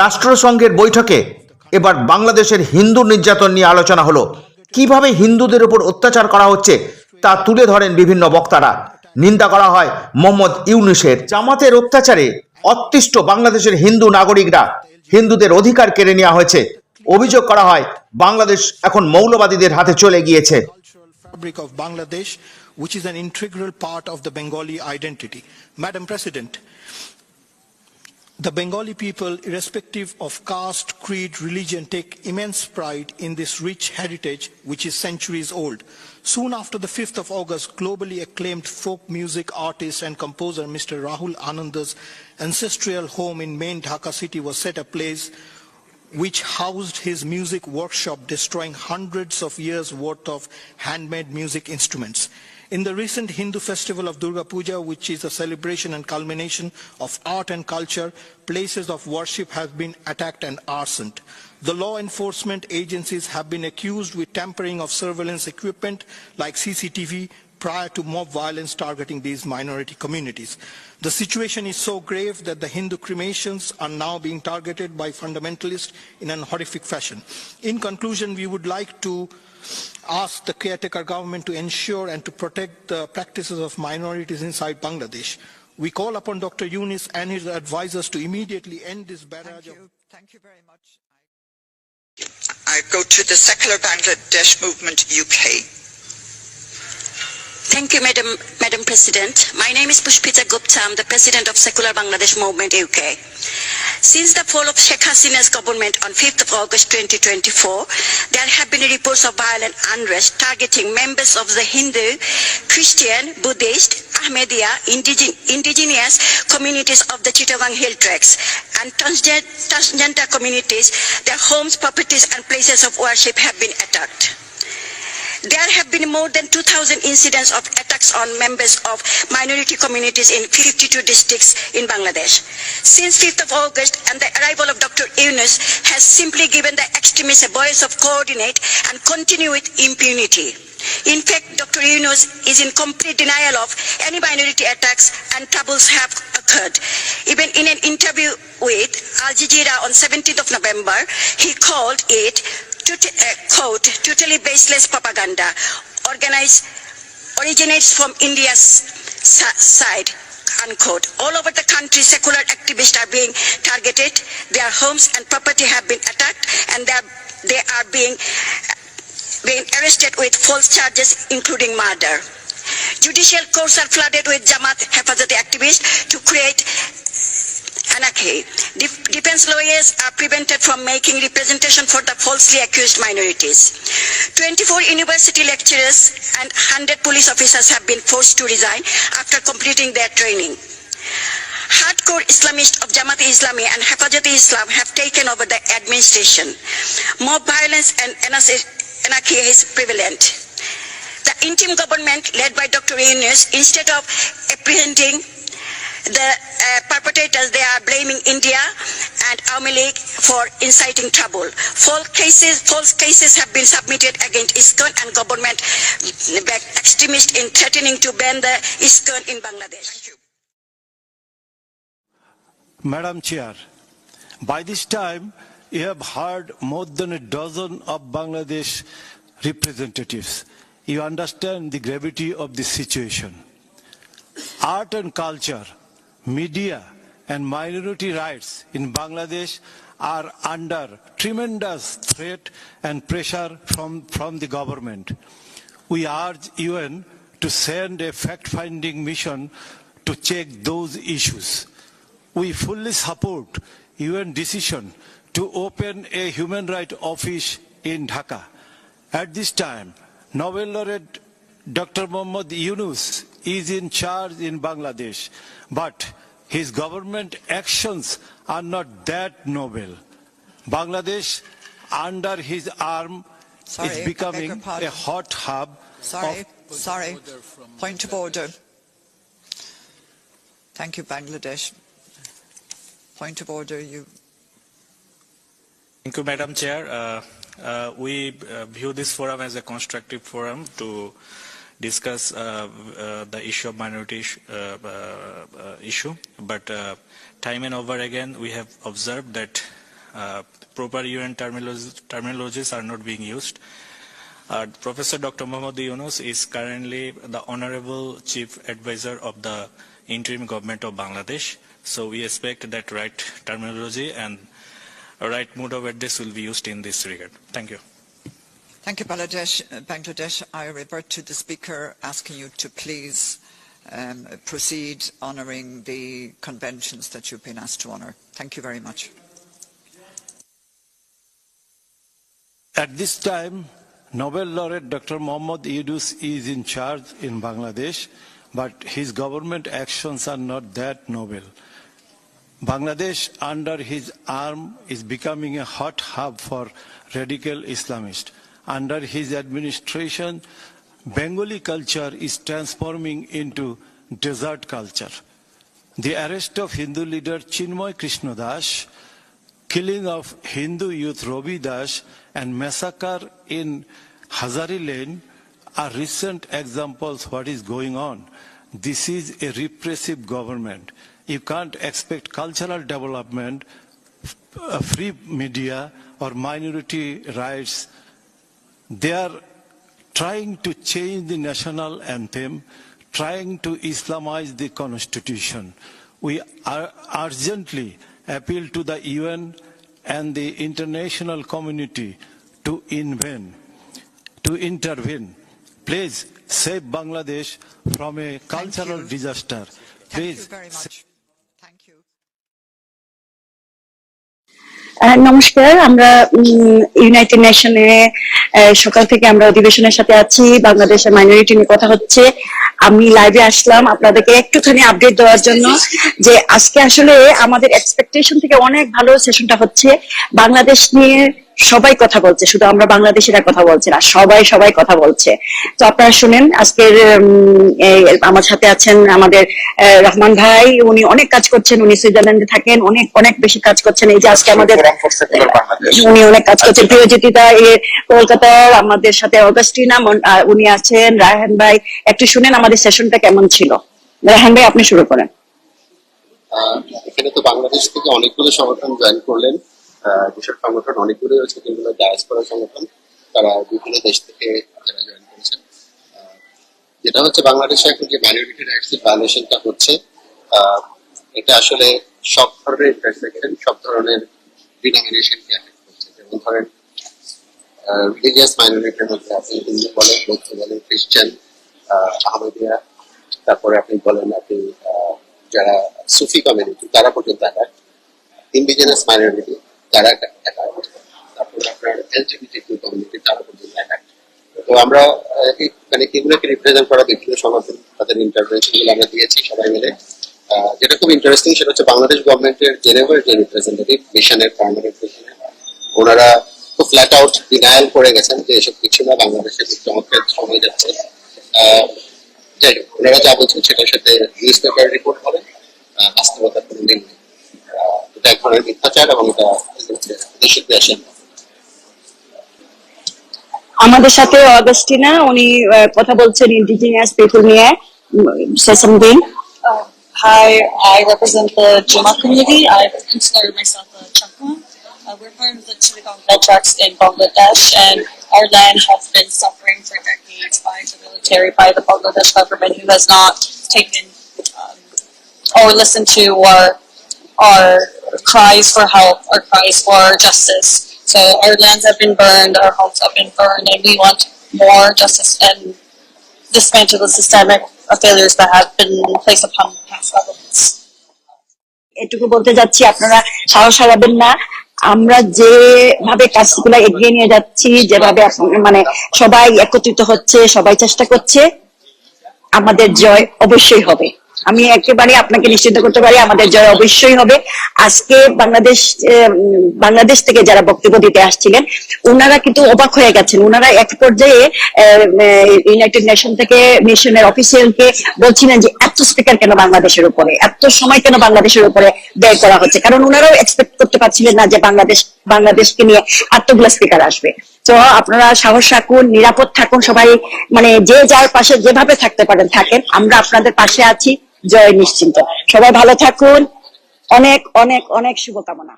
রাষ্ট্রসংঘের বৈঠকে এবার বাংলাদেশের হিন্দু নির্যাতন নিয়ে আলোচনা হলো। কীভাবে হিন্দুদের উপর অত্যাচার করা হচ্ছে তা তুলে ধরেন বিভিন্ন বক্তারা। নিন্দা করা হয় মোহাম্মদ ইউনুসের। জামাতের অত্যাচারে অতিষ্ঠ বাংলাদেশের হিন্দু নাগরিকরা হিন্দুদের অধিকার কেড়ে নেওয়া হয়েছে। অভিযোগ করা হয় বাংলাদেশ এখন মৌলবাদীদের হাতে চলে গিয়েছে। Which is an integral part of the Bengali identity. Madam President, the Bengali people, irrespective of caste, creed, religion, take immense pride in this rich heritage which is centuries old. Soon after the 5th of August, globally acclaimed folk music artist and composer Mr. Rahul Ananda's ancestral home in main Dhaka city was set ablaze which housed his music workshop, destroying hundreds of years' worth of handmade music instruments. In the recent Hindu festival of Durga Puja, which is a celebration and culmination of art and culture, places of worship have been attacked and arsoned. The law enforcement agencies have been accused with tampering of surveillance equipment like CCTV prior to mob violence targeting these minority communities. The situation is so grave that the Hindu cremations are now being targeted by fundamentalists in an horrific fashion. In conclusion, we would like to ask the caretaker government to ensure and to protect the practices of minorities inside Bangladesh. We call upon Dr. Yunus and his advisors to immediately end this barrage Thank of you. Thank you very much. I go to the Secular Bangladesh Movement UK. Thank you, Madam, Madam President. My name is Pushpita Gupta. I'm the President of Secular Bangladesh Movement UK. Since the fall of Sheikh Hasina's government on 5th of August 2024, there have been reports of violent unrest targeting members of the Hindu, Christian, Buddhist, Ahmadiyya, indige- indigenous communities of the Chittagong Hill Tracts and transgen- transgender communities. Their homes, properties and places of worship have been attacked. There have been more than 2,000 incidents of attacks on members of minority communities in 52 districts in Bangladesh. Since 5th of August and the arrival of Dr. Yunus has simply given the extremists a voice of coordinate and continue with impunity. In fact, Dr. Yunus is in complete denial of any minority attacks and troubles have occurred. Even in an interview with Al Jazeera on 17th of November, he called it tot- uh, quote, totally baseless propaganda organized, originates from India's si- side, unquote. All over the country, secular activists are being targeted, their homes and property have been attacked, and they are, they are being, being arrested with false charges, including murder. Judicial courts are flooded with Jamaat Hafazati activists to create anarchy. Def- defense lawyers are prevented from making representation for the falsely accused minorities. 24 university lecturers and 100 police officers have been forced to resign after completing their training. Hardcore Islamists of Jamaat Islami and Hafazat Islam have taken over the administration. Mob violence and anarchy is prevalent. The interim government led by Dr. Yunus, instead of apprehending the perpetrators, they are blaming India and Army League for inciting trouble. False cases, false cases have been submitted against ISKCON and government-backed extremists in threatening to ban the ISKCON in Bangladesh. Madam Chair, by this time you have heard more than a dozen of Bangladesh representatives. You understand the gravity of the situation. Art and culture, media and minority rights in Bangladesh are under tremendous threat and pressure from, from the government. We urge UN to send a fact-finding mission to check those issues. We fully support UN decision to open a human rights office in Dhaka. At this time, Nobel laureate Dr. Mohammad Yunus is in charge in Bangladesh, but his government actions are not that noble. Bangladesh, under his arm, Sorry, is becoming a hot hub Sorry, of sorry. Point of order. Thank you, Bangladesh. Point of order, you. Thank you, Madam Chair. Uh, uh, we uh, view this forum as a constructive forum to discuss uh, uh, the issue of minority issue, uh, issue. But time and over again we have observed that proper UN terminologies, terminologies are not being used. Uh, Professor Dr. Mohammad Yunus is currently the Honorable Chief Advisor of the interim government of Bangladesh. So we expect that right terminology and right mode of address will be used in this regard. Thank you. Thank you, Bangladesh. I revert to the speaker asking you to please um, proceed honouring the conventions that you've been asked to honour. Thank you very much. At this time, Nobel laureate Dr. Mohammad Yunus is in charge in Bangladesh, but his government actions are not that noble. Bangladesh, under his arm, is becoming a hot hub for radical Islamists. Under his administration, Bengali culture is transforming into desert culture. The arrest of Hindu leader Chinmoy Krishna Das, killing of Hindu youth Robi Das, and massacre in Hazari Lane are recent examples what is going on. This is a repressive government. You can't expect cultural development, uh, free media, or minority rights. They are trying to change the national anthem, trying to Islamize the constitution. We are urgently appeal to the UN and the international community to invent, to intervene. Please save Bangladesh from a cultural disaster. Thank Please নমস্কার, আমরা United নেশনে সকাল থেকে আমরা অধিবেশনের সাথে আছি, বাংলাদেশের minority নিয়ে কথা হচ্ছে। আমি লাইভে আসলাম আপনাদেরকে একটুখানি আপডেট দেওয়ার জন্য যে আজকে আসলে আমাদের এক্সপেকটেশন থেকে অনেক ভালো সেশনটা হচ্ছে। বাংলাদেশ নিয়ে সবাই কথা বলছে শুধু আমরা বাংলাদেশিরা কথা বলছি না সবাই সবাই কথা বলছে। তো আপনারা শুনেন আজকের আমার সাথে আছেন আমাদের রহমান ভাই উনি অনেক কাজ করছেন উনি সুইজারল্যান্ডে থাকেন অনেক অনেক বেশি কাজ করছেন। এই যে আজকে আমাদের উনি অনেক কাজ করছেন। প্রিয়জ্যোতিতা এ কলকাতার আমাদের সাথে অগাস্টিনা উনি আছেন রায়হান ভাই একটু শুনেন আমাদের সেশনটা কেমন ছিল। রায়হান ভাই আপনি শুরু করেন। এখানে তো বাংলাদেশ থেকে অনেকগুলো সংগঠন জয়েন করলেন। যেসব সংগঠন অনেকগুলো রয়েছে, যেগুলো ডায়াসপোরা সংগঠন, তারা বিভিন্ন দেশ থেকে যারা জয়েন করেছেন। যেটা হচ্ছে বাংলাদেশে এখন যে মাইনরিটি রাইটস এর ভায়োলেশনটা হচ্ছে এটা আসলে সব ধরনের ইন্টারসেকশন সব ধরনের ডিনোমিনেশনকে এফেক্ট করছে। যেমন ধরেন রিলিজিয়াস মাইনরিটির মধ্যে আপনি হিন্দু বলেন, বৌদ্ধ বলেন, খ্রিস্টান আহমেদিয়া, তারপরে আপনি বলেন আপনি যারা সুফি কমিউনিটি তারা পর্যন্ত একাট ইন্ডিজিনাস মাইনরিটি তারা তারপরে আপনার এলজিবিটি কমিউনিটি তারা একাট তো আমরা মানে এগুলোকে রিপ্রেজেন্ট করা বিভিন্ন সংগঠন তাদের ইন্টারভেনশনগুলো আমরা দিয়েছি সবাই মিলে। যেটা খুব ইন্টারেস্টিং সেটা হচ্ছে বাংলাদেশ গভর্নমেন্টের জেনেভার যে রিপ্রেজেন্টেটিভ মিশনের পার্মানেন্ট মিশনের ওনারা খুব ফ্ল্যাট আউট ডিনায়াল করে গেছেন যে এসব কিছু না বাংলাদেশে খুব চমৎকার সময় যাচ্ছে। ওনারা যা বলছেন সেটার সাথে নিউজ পেপার রিপোর্ট হবে। দেশের দেশের আমাদের সাথে অগাস্টিনা উনি আহ, কথা বলছেন ইন্ডিজিনিয়াস পিপল নিয়ে say something Uh, hi, I represent the Juma community. I consider myself a Chakma. Uh, we're part of the Chittagong Beltraks in Bangladesh, and our land has been suffering for decades by the military, by the Bangladesh government, who has not taken um, or listened to our our cries for help, our cries for justice. So our lands have been burned, our homes have been burned, and we want more justice and dismantle the systemic failures that have been placed upon past governments. এটুকু বলতে যাচ্ছি আপনারা সাহস হারাবেন না আমরা যেভাবে কাজগুলো এগিয়ে নিয়ে যাচ্ছি যেভাবে মানে সবাই একত্রিত হচ্ছে সবাই চেষ্টা করছে আমাদের জয় অবশ্যই হবে আমি একেবারে আপনাকে নিশ্চিত করতে পারি, আমাদের জয় অবশ্যই হবে। আজকে বাংলাদেশ বাংলাদেশ থেকে যারা বক্তব্য দিতে আসছিলেন ওনারা কিন্তু অবাক হয়ে গেছেন। ওনারা এক পর্যায়ে ইউনাইটেড নেশন থেকে মিশনের অফিসিয়ালকে বলছিলেন যে, এত স্পিকার কেন বাংলাদেশের উপরে? এত সময় কেন বাংলাদেশের উপরে ব্যয় করা হচ্ছে? কারণ ওনারাও এক্সপেক্ট করতে পারছিলেন না যে বাংলাদেশ বাংলাদেশকে নিয়ে এতগুলো স্পিকার আসবে। তো আপনারা সাহস রাখুন, নিরাপদ থাকুন, সবাই মানে যে যার পাশে যেভাবে থাকতে পারেন, থাকেন। আমরা আপনাদের পাশে আছি, জয় নিশ্চিন্ত। সবাই ভালো থাকুন। অনেক অনেক অনেক শুভকামনা।